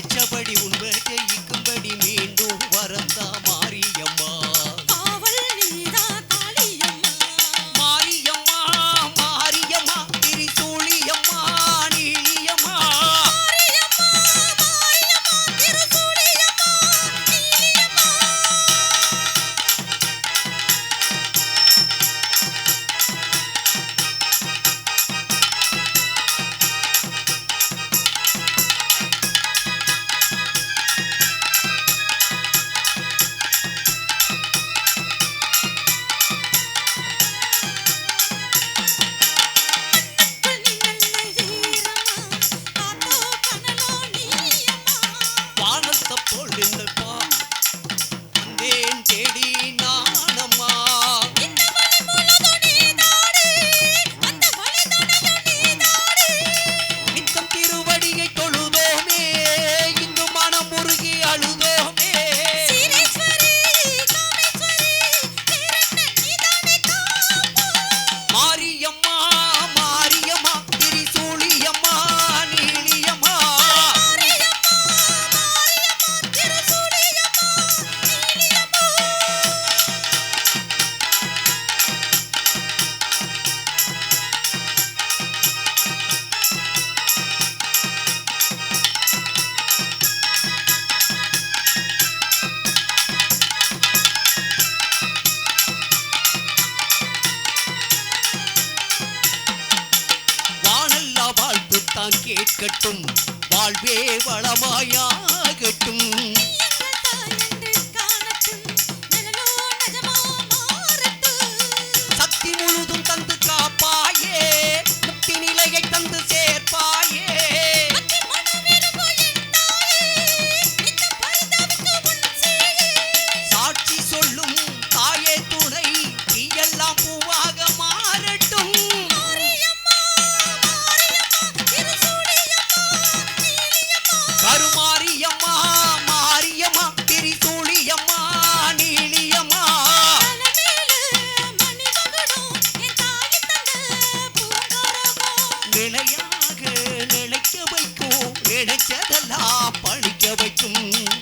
வச்சபடி உன் in the தான் கேட்கட்டும். வாழ்வே வளமாயாகட்டும். கிடைச்சதெல்லாம் பழிக்க வைக்கும்.